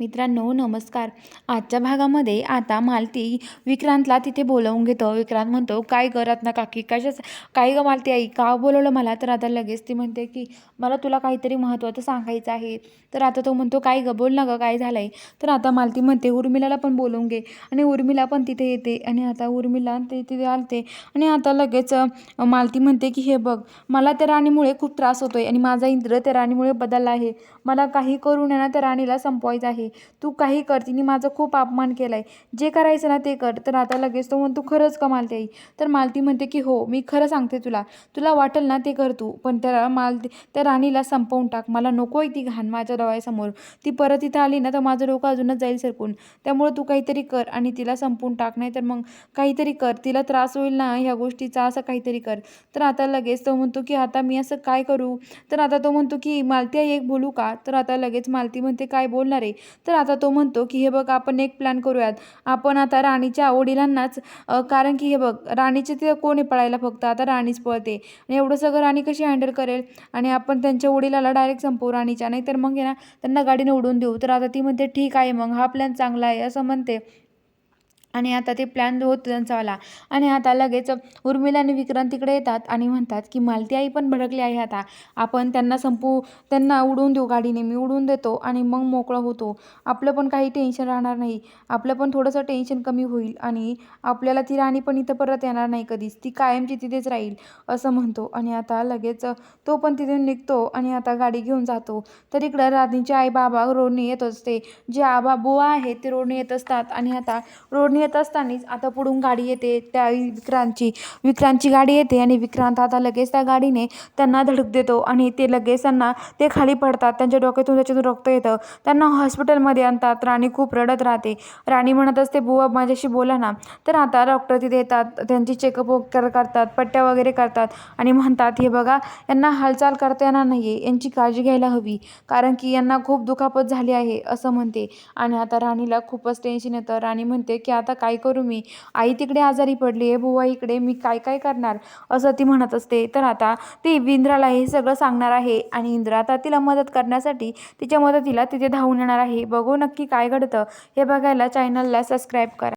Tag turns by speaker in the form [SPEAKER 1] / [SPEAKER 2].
[SPEAKER 1] मित्रांनो नमस्कार. आजच्या भागामध्ये आता मालती विक्रांतला तिथे बोलावून घेतो. विक्रांत म्हणतो काय करत ना काकी कशाच काय ग मालती आई का बोलवलं मला? तर आता लगेच ती म्हणते की मला तुला काहीतरी महत्त्वाचं सांगायचं आहे. तर आता तो म्हणतो काय ग बोल ना गं काय झालं आहे तर आता मालती म्हणते उर्मिलाला पण बोलवून घे. आणि उर्मिला पण तिथे येते. आणि आता उर्मिला ते तिथे आलते. आणि आता लगेच मालती म्हणते की हे बघ मला त्या राणीमुळे खूप त्रास होतो आहे आणि माझा इंद्र त्या राणीमुळे बदलला आहे. मला काही करून आहे ना त्या राणीला संपवायचं आहे. तू काही कर तिने माझा खूप अपमान केला आहे जे करायचं ना ते कर तर आता लगेच तो म्हणतो खरंच का मालती आई. तर मालती म्हणते की हो मी खरं सांगते तुला. तुला वाटेल ना ते कर तू पण त्या मालती त्या राणीला संपवून टाक. मला नको आहे ती घाण माझ्या डोळ्यासमोर. ती परत इथं आली ना तर माझं डोकं अजूनच जाईल सरकून. त्यामुळे तू काहीतरी कर आणि तिला संपवून टाक नाही तर मग काहीतरी कर. तिला त्रास होईल ना ह्या गोष्टीचा असं काहीतरी कर. तर आता लगेच तो म्हणतो की आता मी असं काय करू? तर आता तो म्हणतो की मालती आई एक बोलू का? तर आता लगेच मालती म्हणते काय बोलणार आहे? तर आता तो म्हणतो की हे बघ आपण एक प्लॅन करूयात. आपण आता राणीच्या वडिलांनाच कारण की हे बघ राणीचे ते कोणी पळायला फक्त? आता राणीच पळते. आणि एवढं सगळं राणी कशी हँडल करेल? आणि आपण त्यांच्या वडिलाला डायरेक्ट संपवू राणीच्या. नाही तर मग हे ना त्यांना गाडीने उडून देऊ. तर आता ती म्हणते ठीक आहे मग हा प्लॅन चांगला आहे. असं म्हणते. आणि आता ते प्लॅन होत होतो त्यांचावाला आणि आता लगेच उर्मिला आणि विक्रांत तिकडे येतात आणि म्हणतात की मालती आई पण भडकली आहे आता. आपण त्यांना संपू त्यांना उडवून देऊ गाडीने. मी उडवून देतो आणि मग मोकळं होतो. आपलं पण काही टेन्शन राहणार नाही. आपलं पण थोडंसं टेन्शन कमी होईल आणि आपल्याला ती राणी पण इथं परत येणार नाही कधीच. ती कायमची तिथेच राहील असं म्हणतो. आणि आता लगेच तो पण तिथे निघतो आणि आता गाडी घेऊन जातो. तर इकडं राधीचे आई बाबा रोडने येत असते. जे आबा बुवा आहेत ते रोडने येत असतात. आणि आता रोडने येत असतानाच आता पुढून गाडी येते त्या विक्रांतची. विक्रांतची गाडी येते आणि विक्रांत आता लगेच त्या गाडीने त्यांना धडक देतो आणि ते लगेच त्यांना ते खाली पडतात. त्यांच्या डोक्यातून त्याच्यातून रक्त येतं. त्यांना हॉस्पिटलमध्ये आणतात. राणी खूप रडत राहते. राणी म्हणत असते बुवा माझ्याशी बोला ना. तर आता डॉक्टर तिथे येतात. त्यांची चेकअप वगैरे करतात पट्ट्या वगैरे करतात आणि म्हणतात हे बघा यांना हालचाल करता येणार नाही आहे यांची काळजी घ्यायला हवी. कारण की यांना खूप दुखापत झाली आहे असं म्हणते. आणि आता राणीला खूपच टेन्शन येतं. राणी म्हणते की आता आता काय करू मी? आई तिकडे आजारी पडली आहे बुवा इकडे मी काय काय करणार? असं ती म्हणत असते. तर आता ती इंद्राला हे सगळं सांगणार आहे आणि इंद्रा आता तिला मदत करण्यासाठी तिच्या मदतीला तिथे धावून येणार आहे. बघू नक्की काय घडतं. हे बघायला चॅनलला सबस्क्राईब करा.